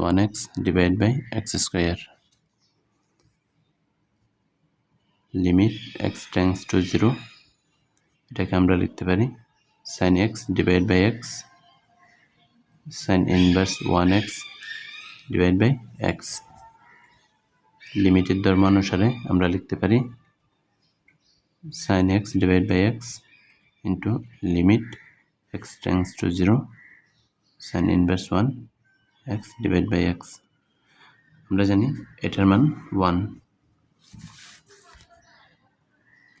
One x divide by x square limit x tends to zero এটাকে আমরা লিখতে পারি sine x divide by x sine inverse one x divide by x লিমিটের ধর্ম অনুসারে আমরা লিখতে পারি sine x divide by x into limit x tends to zero sine inverse one x divide by x আমরা জানি এটার মান one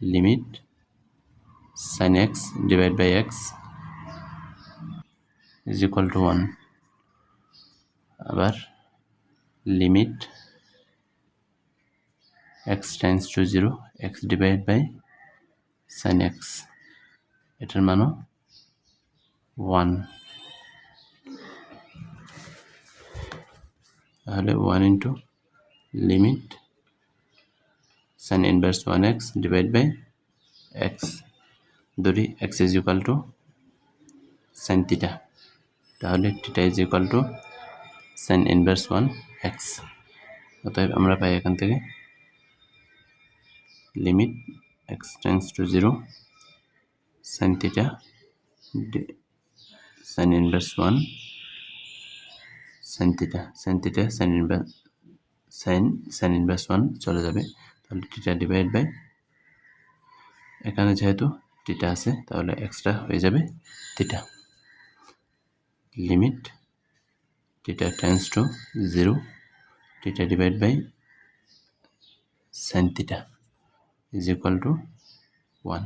limit sine x divide by x is equal to one আবার limit x tends to zero x divide by sine x এটার মানও one তাহলে one into limit sine inverse one x divide by x ধরি x is equal to sine theta তাহলে theta is equal to sine inverse one x অতএব আমরা পাই এখান থেকে limit x tends to zero sine theta sine inverse one sine theta sine theta sine inverse sine sine inverse one চলে যাবে। তাহলে টিটা ডিভাইড বাই এখানে যেহেতু টিটা আছে, তাহলে এক্সট্রা হয়ে যাবে theta limit theta tends to zero theta divide by sine theta is equal to one